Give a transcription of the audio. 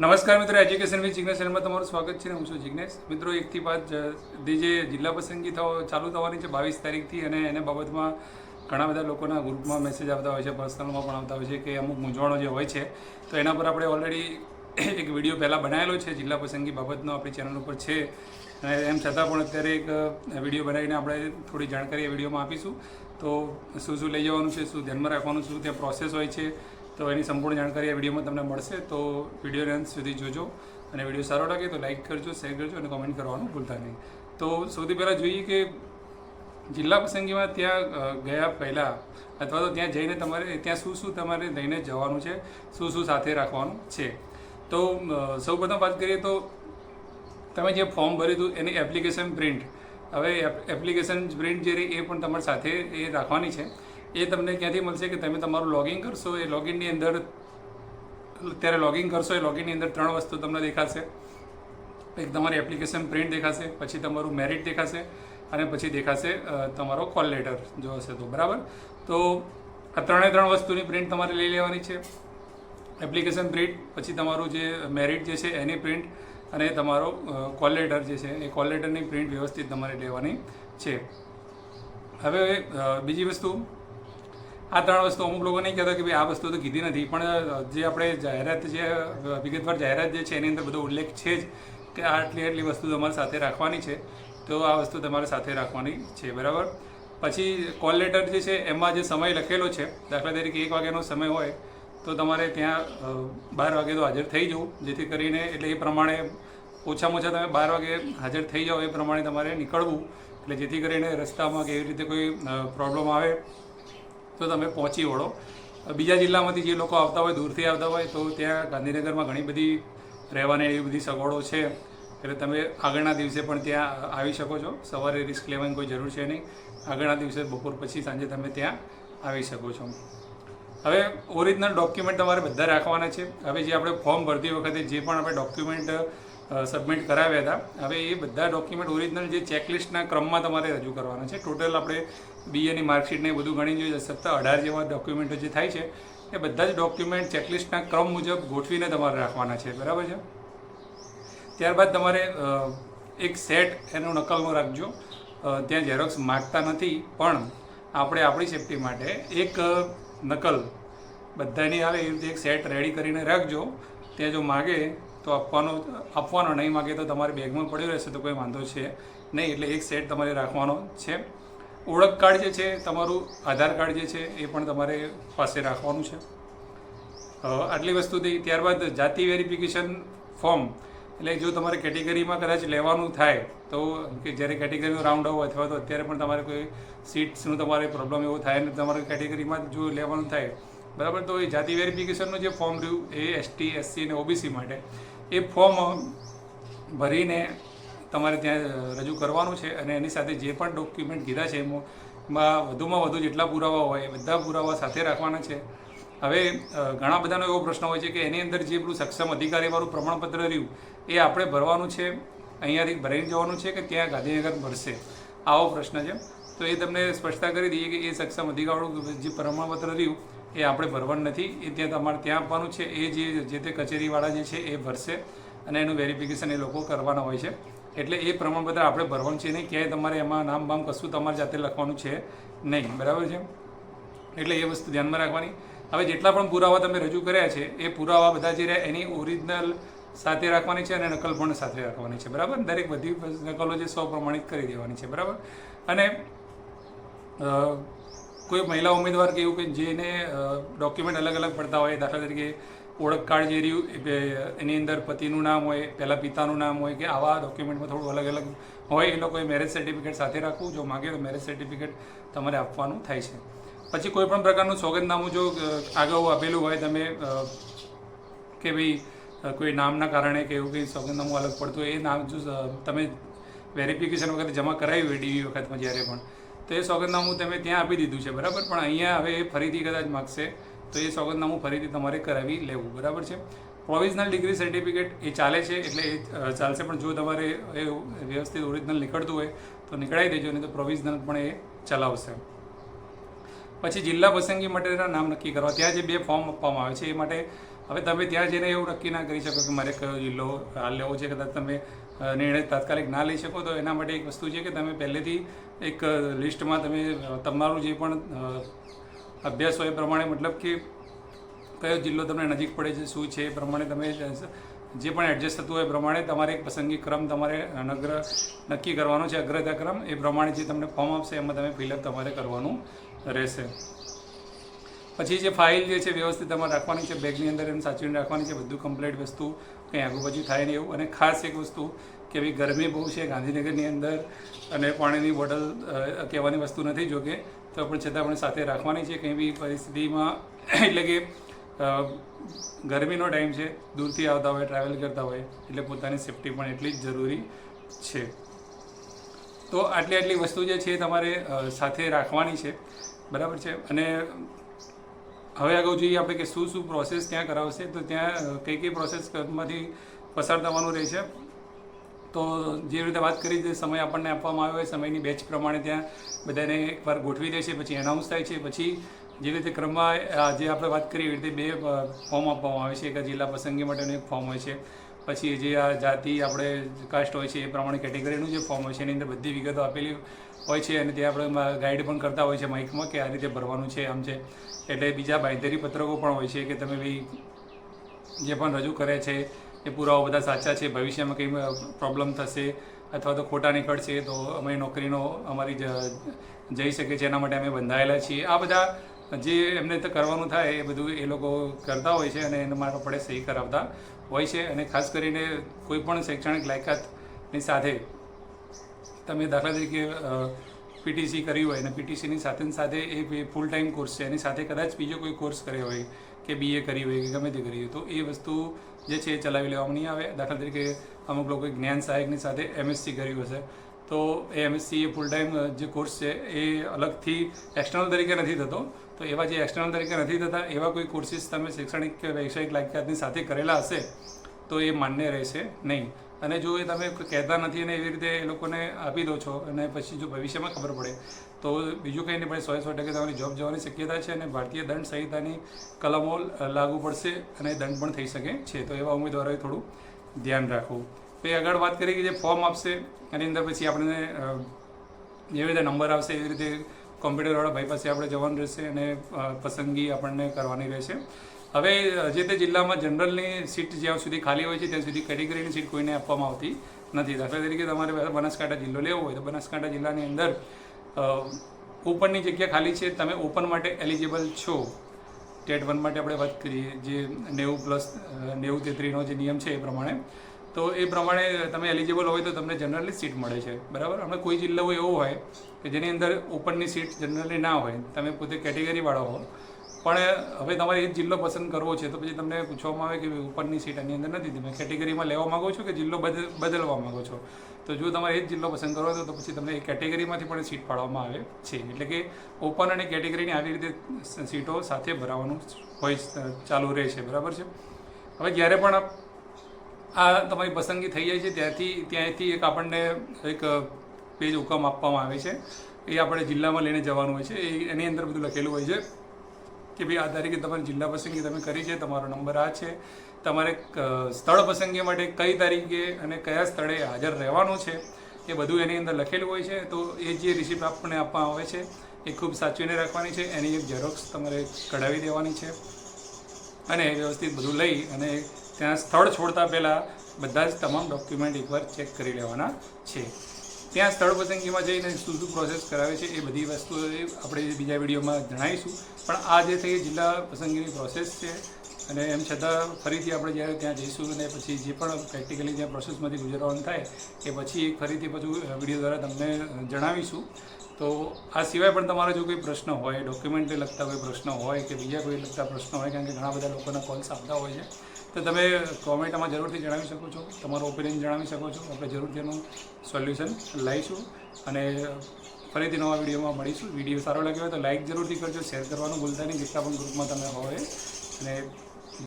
નમસ્કાર મિત્રો, education with Jignesh ચેનલમાં તમારું સ્વાગત છે હું છું જિગ્નેશ. મિત્રો, એકથી પાંચ જે જિલ્લા પસંદગી થવા, ચાલુ થવાની છે બાવીસ તારીખથી અને એને બાબતમાં ઘણા બધા લોકોના ગ્રુપમાં મેસેજ આવતા હોય છે પર્સનલમાં પણ આવતા હોય છે કે અમુક મૂંઝવણો જે હોય છે. તો એના પર આપણે ઓલરેડી એક વીડિયો પહેલાં બનાવેલો છે, જિલ્લા પસંદગી બાબતનો આપણી ચેનલ ઉપર છે. અને એમ છતાં પણ અત્યારે એક વીડિયો બનાવીને આપણે થોડી જાણકારી એ વિડીયોમાં આપીશું. તો શું શું લઈ જવાનું છે, શું ધ્યાનમાં રાખવાનું શું ત્યાં પ્રોસેસ હોય છે તો એની સંપૂર્ણ જાણકારી આ વિડીયોમાં તમને મળશે. તો વિડીયોને અંત સુધી જોજો અને વીડિયો સારો લાગે તો લાઇક કરજો, શેર કરજો અને કોમેન્ટ કરવાનું ભૂલતા નહીં. તો સૌથી પહેલાં જોઈએ કે જિલ્લા પસંદગીમાં ત્યાં ગયા પહેલાં અથવા તો ત્યાં જઈને તમારે, ત્યાં શું શું તમારે લઈને જવાનું છે, શું શું સાથે રાખવાનું છે. તો સૌ પ્રથમ વાત કરીએ તો તમે જે ફોર્મ ભર્યું હતું એની એપ્લિકેશન પ્રિન્ટ. હવે એપ્લિકેશન પ્રિન્ટ જે રહી એ પણ તમારી સાથે એ રાખવાની છે. એ તમને ક્યાંથી મળશે કે તમે તમારું લોગિન કરશો? એ લોગિનની અંદર ત્યારે લોગિન કરશો, એ લોગિનની અંદર ત્રણ વસ્તુ તમને દેખાશે. એક તમારી એપ્લિકેશન પ્રિન્ટ દેખાશે, પછી તમારું મેરિટ દેખાશે, અને પછી દેખાશે તમારો કોલ લેટર જો હશે તો, બરાબર? તો આ ત્રણે ત્રણ વસ્તુની પ્રિન્ટ તમારે લઈ લેવાની છે. એપ્લિકેશન પ્રિન્ટ પછી તમારું જે મેરિટ જે છે એની પ્રિન્ટ અને તમારો કોલ લેટર જે છે એ કોલ લેટરની પ્રિન્ટ વ્યવસ્થિત તમારે લેવાની છે. હવે બીજી વસ્તુ આ ત્રણ વસ્તુ અમુક લોકો નહીં કહેતા કે ભાઈ આ વસ્તુ તો કીધી નથી, પણ જે આપણે જાહેરાત જે વિગતવાર જાહેરાત જે છે એની અંદર બધો ઉલ્લેખ છે જ કે આટલી આટલી વસ્તુ તમારે સાથે રાખવાની છે, તો આ વસ્તુ તમારે સાથે રાખવાની છે, બરાબર? પછી કોલ લેટર જે છે એમાં જે સમય લખેલો છે, દાખલા તરીકે એક વાગ્યાનો સમય હોય, તો તમારે ત્યાં બાર વાગે તો હાજર થઈ જવું, જેથી કરીને એટલે એ પ્રમાણે ઓછામાં ઓછા તમે બાર વાગે હાજર થઈ જાઓ એ પ્રમાણે તમારે નીકળવું, એટલે જેથી કરીને રસ્તામાં કે એવી રીતે કોઈ પ્રોબ્લેમ આવે તો તમે પહોંચી વળો. બીજા જિલ્લામાંથી જે લોકો આવતા હોય, દૂરથી આવતા હોય, તો ત્યાં ગાંધીનગરમાં ઘણી બધી રહેવાની એવી બધી સગવડો છે. એટલે તમે આગળના દિવસે પણ ત્યાં આવી શકો છો. સવારે રિસ્ક લેવાની કોઈ જરૂર છે નહીં. આગળના દિવસે બપોર પછી સાંજે તમે ત્યાં આવી શકો છો. હવે ઓરિજિનલ ડોક્યુમેન્ટ તમારે બધા રાખવાના છે. હવે જે આપણે ફોર્મ ભરતી વખતે જે પણ આપણે ડોક્યુમેન્ટ સબમિટ કરાવ્યા હતા, હવે એ બધા ડોક્યુમેન્ટ ઓરિજિનલ જે ચેકલિસ્ટના ક્રમમાં તમારે રજૂ કરવાના છે. ટોટલ આપણે બીએની માર્કશીટ ને એ બધું ગણી જોઈએ સત્તા અઢાર જેવા ડોક્યુમેન્ટો જે થાય છે. એ બધા જ ડોક્યુમેન્ટ ચેકલિસ્ટના ક્રમ મુજબ ગોઠવીને તમારે રાખવાના છે. બરાબર છે? ત્યારબાદ તમારે એક સેટ એનો નકલમાં રાખજો. ત્યાં ઝેરોક્સ માગતા નથી, પણ આપણે આપણી સેફટી માટે એક નકલ બધાની આવે એ રીતે એક સેટ રેડી કરીને રાખજો. ત્યાં જો માગે તો આપવાનો આપવાનો, નહીં માગે તો તમારે બેગમાં પડ્યો રહેશે તો કોઈ વાંધો છે નહીં. એટલે એક સેટ તમારે રાખવાનો છે. ઓળખ કાર્ડ જે છે, તમારું આધાર કાર્ડ જે છે, એ પણ તમારે પાસે રાખવાનું છે. આટલી વસ્તુ થઈ ત્યારબાદ જાતિ વેરિફિકેશન ફોર્મ, એટલે જો તમારે કેટેગરીમાં કદાચ લેવાનું થાય, તો કે જ્યારે કેટેગરીનો રાઉન્ડ આવો અથવા તો અત્યારે પણ તમારે કોઈ સીટ્સનું તમારે પ્રોબ્લેમ એવો થાય ને તમારે કેટેગરીમાં જો લેવાનું થાય, બરાબર? તો એ જાતિ વેરિફિકેશનનું જે ફોર્મ રહ્યું, એ એસટી એસસી અને ઓબીસી માટે, એ ફોર્મ ભરીને તમારે ત્યાં રજૂ કરવાનું છે અને એની સાથે જે પણ ડોક્યુમેન્ટ કીધા છે, એમાં વધુમાં વધુ જેટલા પુરાવા હોય, એ બધા પુરાવા સાથે રાખવાના છે. હવે ઘણા બધાનો એવો પ્રશ્ન હોય છે કે એની અંદર જે પેલું સક્ષમ અધિકારીવાળું પ્રમાણપત્ર રહ્યું, એ આપણે ભરવાનું છે, અહીંયાથી ભરાઈને જવાનું છે કે ત્યાં ગાંધીનગર ભરશે? આવો પ્રશ્ન છે. તો એ તમને સ્પષ્ટતા કરી દઈએ કે એ સક્ષમ અધિકારીવાળું જે પ્રમાણપત્ર રહ્યું, એ આપણે ભરવાનું નથી. એ ત્યાં તમારે ત્યાં આપવાનું છે. એ જે જે તે કચેરીવાળા જે છે, એ ભરશે અને એનું વેરિફિકેશન એ લોકો કરવાના હોય છે. એટલે એ પ્રમાણપત્ર આપણે ભરવાનું છે નહીં. ક્યાંય તમારે એમાં નામ બામ કશું તમારે જાતે લખવાનું છે નહીં. બરાબર છે? એટલે એ વસ્તુ ધ્યાનમાં રાખવાની. હવે જેટલા પણ પુરાવા તમે રજૂ કર્યા છે, એ પુરાવા બધા જે રહ્યા એની ઓરિજિનલ સાથે રાખવાની છે અને નકલ પણ સાથે રાખવાની છે. બરાબર? દરેક બધી નકલો જે સૌ પ્રમાણિત કરી દેવાની છે. બરાબર? અને કોઈ મહિલા ઉમેદવાર કે એવું કે જેને ડોક્યુમેન્ટ અલગ અલગ પડતા હોય, દાખલા તરીકે ઓળખ કાર્ડ જે રહ્યું એની અંદર પતિનું નામ હોય પહેલાં પિતાનું નામ હોય કે આવા ડોક્યુમેન્ટમાં થોડું અલગ અલગ હોય એ લોકોએ મેરેજ સર્ટિફિકેટ સાથે રાખવું, જો માગે તો મેરેજ સર્ટિફિકેટ તમારે આપવાનું થાય છે. પછી કોઈપણ પ્રકારનું સોગંદનામું જો અગાઉ આપેલું હોય, તમે કે ભાઈ કોઈ નામના કારણે કે એવું કંઈ સોગંદનામું અલગ પડતું હોય, એ નામ જો તમે વેરિફિકેશન વખતે જમા કરાવી હોય ડીવી વખતમાં જ્યારે પણ, તો એ સોગંદનામું તમે ત્યાં આપી દીધું છે, બરાબર? પણ અહીંયા હવે એ ફરીથી કદાચ માગશે તો એ સોગંદનામું ફરીથી તમારે કરાવી લેવું, બરાબર છે? પ્રોવિઝનલ ડિગ્રી સર્ટિફિકેટ એ ચાલે છે, એટલે એ ચાલશે, પણ જો તમારે એ વ્યવસ્થિત ઓરિજિનલ નીકળતું હોય, તો નીકળાવી દેજો, નહીં તો પ્રોવિઝનલ પણ એ ચલાવશે. પછી જિલ્લા પસંદગી માટેના નામ નક્કી કરવા. ત્યાં જે બે ફોર્મ આપવામાં આવે છે, એ માટે હવે તમે ત્યાં જઈને એવું નક્કી ના કરી શકો કે મારે કયો જિલ્લો હાલ લેવો છે, કદાચ તમે નિર્ણય તાત્કાલિક ના લઈ શકો, તો એના માટે એક વસ્તુ છે કે તમે પહેલેથી એક લિસ્ટમાં તમે તમારું જે પણ અભ્યાસ હોય એ પ્રમાણે મતલબ કે કયો જિલ્લો તમને નજીક પડે છે, શું છે એ પ્રમાણે તમે જે પણ એડજસ્ટ થતું હોય એ પ્રમાણે તમારે એક પસંદગી ક્રમ તમારે નગ્ર નક્કી કરવાનો છે, અગ્રતા ક્રમ એ પ્રમાણે જે તમને ફોર્મ આપશે એમાં તમે ફિલઅપ તમારે કરવાનું રહેશે. પછી જે ફાઇલ જે છે વ્યવસ્થિત તમારે રાખવાની છે બેગની અંદર એને સાચવીને રાખવાની છે, બધું કમ્પ્લીટ વસ્તુ કંઈ આગુ પાછું થાય નહીં એવું. અને ખાસ એક વસ્તુ કે ભાઈ ગરમી બહુ છે ગાંધીનગરની અંદર અને પાણીની બોટલ કહેવાની વસ્તુ નથી, જોકે તો પણ છતાં આપણે સાથે રાખવાની છે. કંઈ બી પરિસ્થિતિમાં, એટલે કે ગરમીનો ટાઈમ છે, દૂરથી આવતા હોય ટ્રાવેલ કરતા હોય, એટલે પોતાની સેફટી પણ એટલી જ જરૂરી છે. તો આટલી આટલી વસ્તુ જે છે તમારે સાથે રાખવાની છે. બરાબર છે? અને હવે આગળ જોઈએ આપણે કે શું શું પ્રોસેસ ત્યાં કરાવશે, તો ત્યાં કઈ કઈ પ્રોસેસમાંથી પસાર થવાનું રહે છે તો જે રીતે વાત કરી જે સમય આપણને આપવામાં આવ્યો હોય, સમયની બેચ પ્રમાણે ત્યાં બધાને એકવાર ગોઠવી દે છે પછી એનાઉન્સ થાય છે, પછી જે રીતે ક્રમમાં જે આપણે વાત કરી એવી રીતે બે ફોર્મ આપવામાં આવે છે. એક જિલ્લા પસંદગી માટેનું એક ફોર્મ હોય છે. પછી જે આ જાતિ આપણે કાસ્ટ હોય છે એ પ્રમાણે કેટેગરીનું જે ફોર્મ હોય છે, એની અંદર બધી વિગતો આપેલી હોય છે અને ત્યાં આપણે ગાઈડ પણ કરતા હોય છે માઇકમાં કે આ રીતે ભરવાનું છે, આમ છે. એટલે બીજા બાંયધરી પત્રકો પણ હોય છે કે તમે ભાઈ જે પણ રજૂ કરે છે એ પુરાવા બધા સાચા છે. ભવિષ્યમાં કંઈ પ્રોબ્લેમ થશે અથવા તો ખોટા નીકળશે તો અમે નોકરીનો અમારી જઈ શકે છે. એના માટે અમે બંધાયેલા છીએ. આ બધા જે એમને તો કરવાનું થાય એ બધું એ લોકો કરતા હોય છે અને એના માટે આપણે સહી કરાવતા હોય છે. અને ખાસ કરીને કોઈ પણ શૈક્ષણિક લાયકાતની સાથે તમે દાખલા તરીકે પીટીસી કરી હોય અને પીટીસીની સાથે સાથે એ ફૂલ ટાઈમ કોર્સ છે. એની સાથે કદાચ બીજો કોઈ કોર્સ કર્યો હોય કે બીએ કરી હોય, કે ગમે તે કરી હોય, તો એ વસ્તુ જે છે એ ચલાવી લેવામાં નહીં આવે. દાખલા તરીકે અમુક લોકોએ જ્ઞાન સહાયકની સાથે એમએસસી કર્યું હશે. તો એ એમએસસી એ ફૂલ ટાઈમ જે કોર્સ છે એ અલગથી એક્સટર્નલ તરીકે નથી થતો. તો એવા જે એક્સટર્નલ તરીકે નથી થતા, એવા કોઈ કોર્સિસ તમે શૈક્ષણિક કે વ્યવસાયિક લાયકાતની સાથે કરેલા હશે, તો એ માન્ય રહેશે નહીં. અને જો એ તમે કહેતા નથી અને એવી રીતે એ લોકોને આપી દો છો અને પછી જો ભવિષ્યમાં ખબર પડે, તો બીજું કંઈ નહીં, પણ સો સો ટકે તમારી જોબ જવાની શક્યતા છે અને ભારતીય દંડ સંહિતાની કલમો લાગુ પડશે અને દંડ પણ થઈ શકે છે. તો એવા ઉમેદવારોએ થોડું ધ્યાન રાખવું. પછી આગળ વાત કરીએ કે જે ફોર્મ આપશે, એની અંદર પછી આપણને જેવી રીતે નંબર આવશે, એવી રીતે કોમ્પ્યુટરવાળા ભાઈ પાસે આપણે જવાનું રહેશે અને પસંદગી આપણને કરવાની રહેશે. હવે જે તે જિલ્લામાં જનરલની સીટ જ્યાં સુધી ખાલી હોય છે, ત્યાં સુધી કેટેગરીની સીટ કોઈને આપવામાં આવતી નથી. દાખલા તરીકે તમારે બનાસકાંઠા જિલ્લો લેવો હોય, તો બનાસકાંઠા જિલ્લાની અંદર ઓપનની જગ્યા ખાલી છે, તમે ઓપન માટે એલિજિબલ છો. ટેટ વન માટે આપણે વાત કરીએ, જે નેવું પ્લસ નેવું તેત્રીનો જે નિયમ છે એ પ્રમાણે. તો એ પ્રમાણે તમે એલિજિબલ હોય તો તમને જનરલી સીટ મળે છે. બરાબર? અમે કોઈ જિલ્લો એવો હોય કે જેની અંદર ઓપનની સીટ જનરલી ના હોય. તમે પોતે કેટેગરીવાળો હો. પણ હવે તમારે એ જ જિલ્લો પસંદ કરવો છે, તો પછી તમને પૂછવામાં આવે કે ઉપરની સીટ આની અંદર નથી. તમે કેટેગરીમાં લેવા માંગો છો કે જિલ્લો બદલ બદલવા માંગો છો? તો જો તમારે એ જ જિલ્લો પસંદ કરવો તો પછી તમને એ કેટેગરીમાંથી પણ સીટ પાડવામાં આવે છે. એટલે કે ઓપન અને કેટેગરીની આવી રીતે સીટો સાથે ભરાવાનું હોય ચાલુ રહે છે. બરાબર છે? હવે જ્યારે પણ આ તમારી પસંદગી થઈ જાય છે, ત્યાંથી ત્યાંથી એક આપણને એક પેજ હુકમ આપવામાં આવે છે. એ આપણે જિલ્લામાં લઈને જવાનું હોય છે. એ, એની અંદર બધું લખેલું હોય છે. કે ભાઈ આ તારીખે તમારી જિલ્લા પસંદગી તમે કરી છે, તમારો નંબર આ છે. તમારે સ્થળ પસંદગી માટે કઈ તારીખે અને કયા સ્થળે હાજર રહેવાનું છે, એ બધું એની અંદર લખેલું હોય છે. તો એ જે રિસિપ્ટ આપણને આપવામાં આવે છે, એ ખૂબ સાચવીને રાખવાની છે. એની એક ઝેરોક્સ તમારે કઢાવી દેવાની છે. અને વ્યવસ્થિત બધું લઈ અને ત્યાં સ્થળ છોડતા પહેલાં બધા જ તમામ ડોક્યુમેન્ટ એકવાર ચેક કરી લેવાના છે. ત્યાં સ્થળ પસંદગીમાં જઈને શું શું પ્રોસેસ કરાવે છે એ બધી વસ્તુઓ આપણે બીજા વિડીયોમાં જણાવીશું. પણ આ જે થઈ જિલ્લા પસંદગીની પ્રોસેસ છે અને એમ છતાં ફરીથી આપણે જ્યારે ત્યાં જઈશું અને પછી જે પણ પ્રેક્ટિકલી ત્યાં પ્રોસેસમાંથી ગુજરવાનું થાય એ પછી ફરીથી પછી વીડિયો દ્વારા તમને જણાવીશું. તો આ સિવાય પણ તમારો જો કોઈ પ્રશ્ન હોય ડોક્યુમેન્ટને લગતા કોઈ પ્રશ્ન હોય કે બીજા કોઈ લગતા પ્રશ્ન હોય, કારણ કે ઘણા બધા લોકોના કોલ્સ આવતા હોય છે તો તમે કોમેન્ટમાં જરૂરથી જણાવી શકો છો. તમારો ઓપિનિયન જણાવી શકો છો. આપણે જરૂરથી એનું સોલ્યુશન લાવીશું અને ફરીથી નવા વિડીયોમાં મળીશું. વીડિયો સારો લાગ્યો હોય તો લાઇક જરૂરથી કરજો. શેર કરવાનું ભૂલતા નહીં. જેટલા પણ ગ્રુપમાં તમે હોય. અને